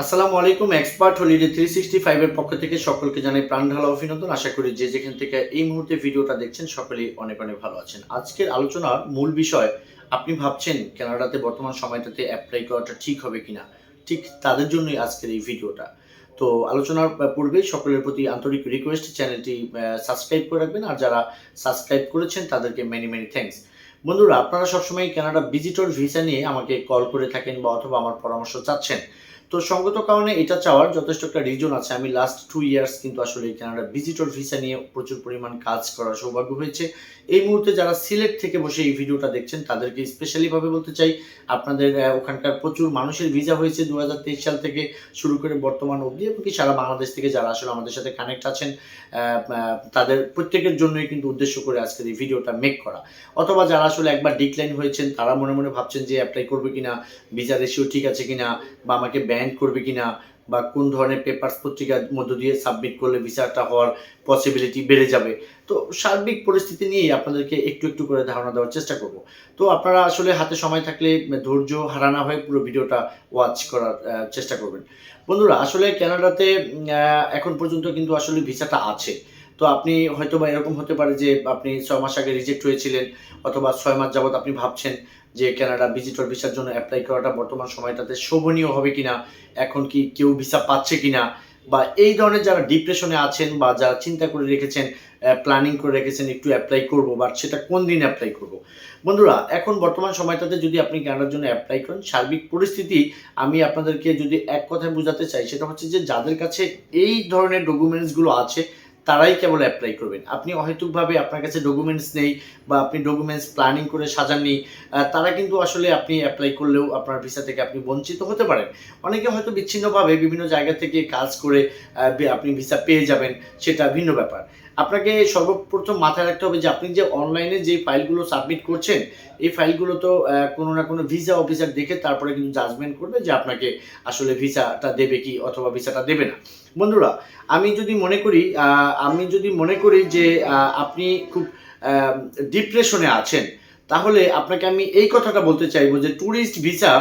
আসসালামু আলাইকুম, expert holiday three sixty ফাইভের পক্ষ থেকে সকলকে জানাই প্রাণ ঢালা অভিনন্দন। আশা করি যে যেখান থেকে এই মুহূর্তে ভিডিওটা দেখছেন, সকলেই অনেক অনেক ভালো আছেন। আজকের আলোচনার মূল বিষয়, আপনি ভাবছেন কানাডাতে বর্তমান সময়টাতে অ্যাপ্লাই করাটা ঠিক হবে কিনা? ঠিক তাদের জন্যই আজকের এই ভিডিওটা। তো আলোচনার পূর্বে সকলের প্রতি আন্তরিক রিকোয়েস্ট চ্যানেলটি সাবস্ক্রাইব করে রাখবেন। আর যারা সাবস্ক্রাইব করেছেন, তাদেরকে মেনি মেনি থ্যাঙ্কস বন্ধুরা, আপনারা সবসময় কানাডা ভিজিটর ভিসা নিয়ে আমাকে কল করে থাকেন বা অথবা আমার পরামর্শ চাচ্ছেন। তো সঙ্গত কারণে এটা চাওয়ার যথেষ্ট একটা রিজন আছে। আমি লাস্ট টু ইয়ার্স কিন্তু আসলে কানাডা ভিজিটর ভিসা নিয়ে প্রচুর পরিমাণ কাজ করার সৌভাগ্য হয়েছে। এই মুহূর্তে যারা সিলেট থেকে বসে এই ভিডিওটা দেখছেন, তাদেরকে স্পেশালিভাবে বলতে চাই, আপনাদের ওখানকার প্রচুর মানুষের ভিসা হয়েছে দু হাজার তেইশ সাল থেকে শুরু করে বর্তমান অবধি এবং কি সারা বাংলাদেশ থেকে যারা আসলে আমাদের সাথে কানেক্ট আছেন তাদের প্রত্যেকের জন্যই কিন্তু উদ্দেশ্য করে আজকের এই ভিডিওটা মেক করা। অথবা যারা আসলে একবার ডিক্লাইন হয়েছেন, তারা মনে মনে ভাবছেন যে অ্যাপ্লাই করবে কিনা ভিসা রেশিও ঠিক আছে কিনা, বা আমাকে ব্যান করবে কিনা বা কোন ধরনের পেপার্স পত্রিকার মধ্য দিয়ে সাবমিট করলে ভিসাটা হওয়ার পসিবিলিটি বেড়ে যাবে? তো সার্বিক পরিস্থিতি নিয়ে আপনাদেরকে একটু একটু করে ধারণা দেওয়ার চেষ্টা করব। তো আপনারা আসলে হাতে সময় থাকলে ধৈর্য হারানা হয়ে পুরো ভিডিওটা ওয়াচ করার চেষ্টা করবেন। বন্ধুরা, আসলে ক্যানাডাতে এখন পর্যন্ত কিন্তু আসলে ভিসাটা আছে। তো আপনি হয়তো বা এরকম হতে পারে যে আপনি ছয় মাস আগে রিজেক্ট হয়েছিলেন অথবা ছয় মাস যাবত আপনি ভাবছেন যে কানাডা ভিজিটর ভিসার জন্য অ্যাপ্লাই করাটা বর্তমান সময়টাতে শোভনীয় হবে কিনা, এখন কি কেউ ভিসা পাচ্ছে কিনা বা এই ধরনের যারা ডিপ্রেশনে আছেন বা যারা চিন্তা করে রেখেছেন প্ল্যানিং করে রেখেছেন একটু অ্যাপ্লাই করব বাট সেটা কোন দিন অ্যাপ্লাই করব। বন্ধুরা, এখন বর্তমান সময়টাতে যদি আপনি কানাডার জন্য অ্যাপ্লাই করেন, সার্বিক পরিস্থিতি আমি আপনাদেরকে যদি এক কথায় বোঝাতে চাই, সেটা হচ্ছে যে যাদের কাছে এই ধরনের ডকুমেন্টসগুলো আছে তারাই কেবল অ্যাপ্লাই করবেন। আপনি অহেতুকভাবে আপনার কাছে ডকুমেন্টস নেই বা আপনি ডকুমেন্টস প্ল্যানিং করে সাজাননি তারা কিন্তু আসলে আপনি অ্যাপ্লাই করলেও আপনার ভিসা থেকে আপনি বঞ্চিত হতে পারেন। অনেকে হয়তো বিচ্ছিন্নভাবে বিভিন্ন জায়গা থেকে কাজ করে আপনি ভিসা পেয়ে যাবেন, সেটা ভিন্ন ব্যাপার। আপনাকে সর্বপ্রথম মাথায় রাখতে হবে যে আপনি যে অনলাইনে যে ফাইলগুলো সাবমিট করছেন, এই ফাইলগুলো তো কোনো না কোনো ভিসা অফিসার দেখে তারপরে কিন্তু জাজমেন্ট করবে যে আপনাকে আসলে ভিসাটা দেবে কি অথবা ভিসাটা দেবে না। বন্ধুরা, আমি যদি মনে করি আমি যদি মনে করি যে আপনি খুব ডিপ্রেশনে আছেন তাহলে আপনাকে আমি এই কথাটা বলতে চাইব যে ট্যুরিস্ট ভিসা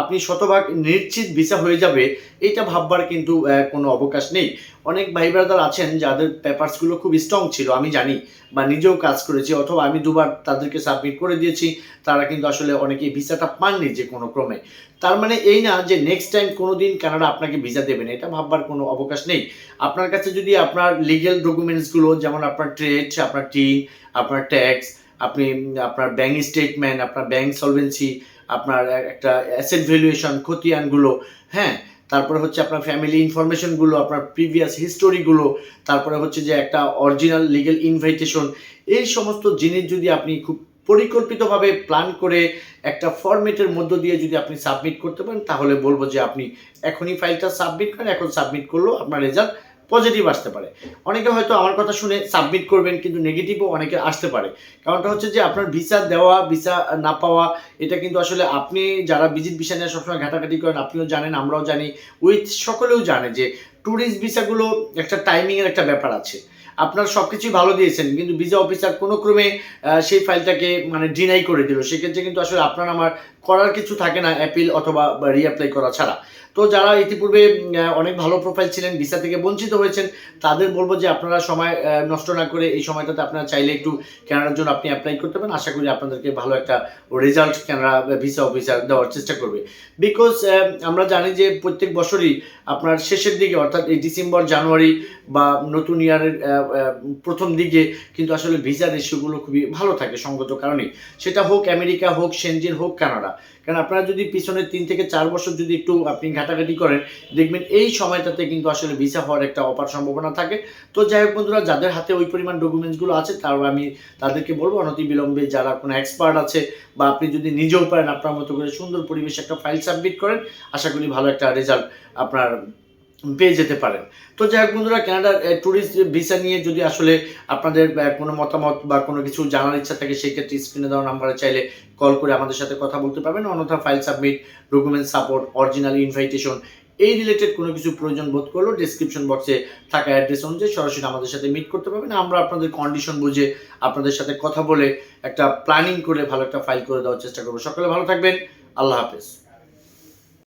আপনি শতভাগ নিশ্চিত ভিসা হয়ে যাবে, এটা ভাববার কিন্তু কোনো অবকাশ নেই। অনেক ভাই ব্রাদার আছেন যাদের পেপারসগুলো খুব স্ট্রং ছিল, আমি জানি, বা নিজেও কাজ করেছি, অথবা আমি দুবার তাদেরকে সাবমিট করে দিয়েছি, তারা কিন্তু আসলে অনেকে ভিসাটা পাননি যে কোনো ক্রমে। তার মানে এই না যে নেক্সট টাইম কোনো দিন কানাডা আপনাকে ভিসা দেবে না, এটা ভাববার কোনো অবকাশ নেই। আপনার কাছে যদি আপনার লিগেল ডকুমেন্টসগুলো যেমন আপনার ট্রেড আপনার টিন আপনার ট্যাক্স আপনি আপনার ব্যাংক স্টেটমেন্ট আপনার ব্যাংক সলভেন্সি আপনার একটা অ্যাসেট ভ্যালুয়েশন খতিয়ানগুলো হ্যাঁ? তারপরে হচ্ছে আপনার ফ্যামিলি ইনফরমেশনগুলো আপনার প্রিভিয়াস হিস্টোরিগুলো তারপরে হচ্ছে যে একটা অরিজিনাল লিগেল ইনভাইটেশন এই সমস্ত জিনিস যদি আপনি খুব পরিকল্পিতভাবে প্ল্যান করে একটা ফরম্যাটের মধ্য দিয়ে যদি আপনি সাবমিট করতে পারেন, তাহলে বলব যে আপনি এখনই ফাইলটা সাবমিট করেন, এখন সাবমিট করলেও আপনার রেজাল্ট পজিটিভ আসতে পারে। অনেকে হয়তো আমার কথা শুনে সাবমিট করবেন, কিন্তু নেগেটিভও অনেকে আসতে পারে। কারণটা হচ্ছে যে আপনার ভিসা দেওয়া ভিসা না পাওয়া, এটা কিন্তু আসলে আপনি যারা ভিজিট ভিসা নিয়ে সবসময় ঘাটাঘাটি করেন, আপনিও জানেন, আমরাও জানি উইথ সকলেও জানে যে ট্যুরিস্ট ভিসাগুলো একটা টাইমিংয়ের একটা ব্যাপার আছে। আপনার সব কিছুই ভালো দিয়েছেন, কিন্তু ভিসা অফিসার কোনো ক্রমে সেই ফাইলটাকে মানে ডিনাই করে দিল। সেক্ষেত্রে কিন্তু আসলে আপনার আমার করার কিছু থাকে না অ্যাপিল অথবা রিঅ্যাপ্লাই করা ছাড়া। তো যারা ইতিপূর্বে অনেক ভালো প্রোফাইল ছিলেন ভিসা থেকে বঞ্চিত হয়েছেন, তাদের বলব যে আপনারা সময় নষ্ট না করে এই সময়টাতে আপনারা চাইলে একটু কানাডার জন্য আপনি অ্যাপ্লাই করতে পারেন। আশা করি আপনাদেরকে ভালো একটা রেজাল্ট কানাডা ভিসা অফিসার দেওয়ার চেষ্টা করবে। বিকজ আমরা জানি যে প্রত্যেক বছরই আপনার শেষের দিকে, অর্থাৎ এই ডিসেম্বর জানুয়ারি বা নতুন ইয়ারের প্রথম দিকে কিন্তু আসলে ভিসা রেশিওগুলো খুবই ভালো থাকে, সঙ্গত কারণেই। সেটা হোক আমেরিকা হোক সেনজিন হোক, কানাডা। কারণ আপনারা যদি পিছনের তিন থেকে চার বছর যদি একটু আপনি ঘাটাঘাটি করেন, দেখবেন এই সময়টাতে কিন্তু আসলে ভিসা হওয়ার একটা অপার সম্ভাবনা থাকে। তো যাই হোক বন্ধুরা, যাদের হাতে ওই পরিমাণ ডকুমেন্টসগুলো আছে তার আমি তাদেরকে বলব অনতি বিলম্বে যারা কোনো এক্সপার্ট আছে বা আপনি যদি নিজেও পারেন, আপনার মতো করে সুন্দর পরিবেশে একটা ফাইল সাবমিট করেন, আশা করি ভালো একটা রেজাল্ট আপনার পেয়ে যেতে পারেন। তো যাই হোক বন্ধুরা কানাডার ট্যুরিস্ট ভিসা নিয়ে যদি আসলে আপনাদের কোনো মতামত বা কোনো কিছু জানার ইচ্ছা থাকে, সেই ক্ষেত্রে স্ক্রিনে দেওয়া নাম্বারে চাইলে কল করে আমাদের সাথে কথা বলতে পারবেন। অন্যথা file submit document support original invitation এই রিলেটেড কোনো কিছু প্রয়োজন বোধ করলেও ডিসক্রিপশন বক্সে থাকা অ্যাড্রেস অনুযায়ী সরাসরি আমাদের সাথে মিট করতে পারবেন। আমরা আপনাদের কন্ডিশন বুঝে আপনাদের সাথে কথা বলে একটা প্ল্যানিং করে ভালো একটা ফাইল করে দেওয়ার চেষ্টা করব। সকলে ভালো থাকবেন। আল্লাহ হাফেজ।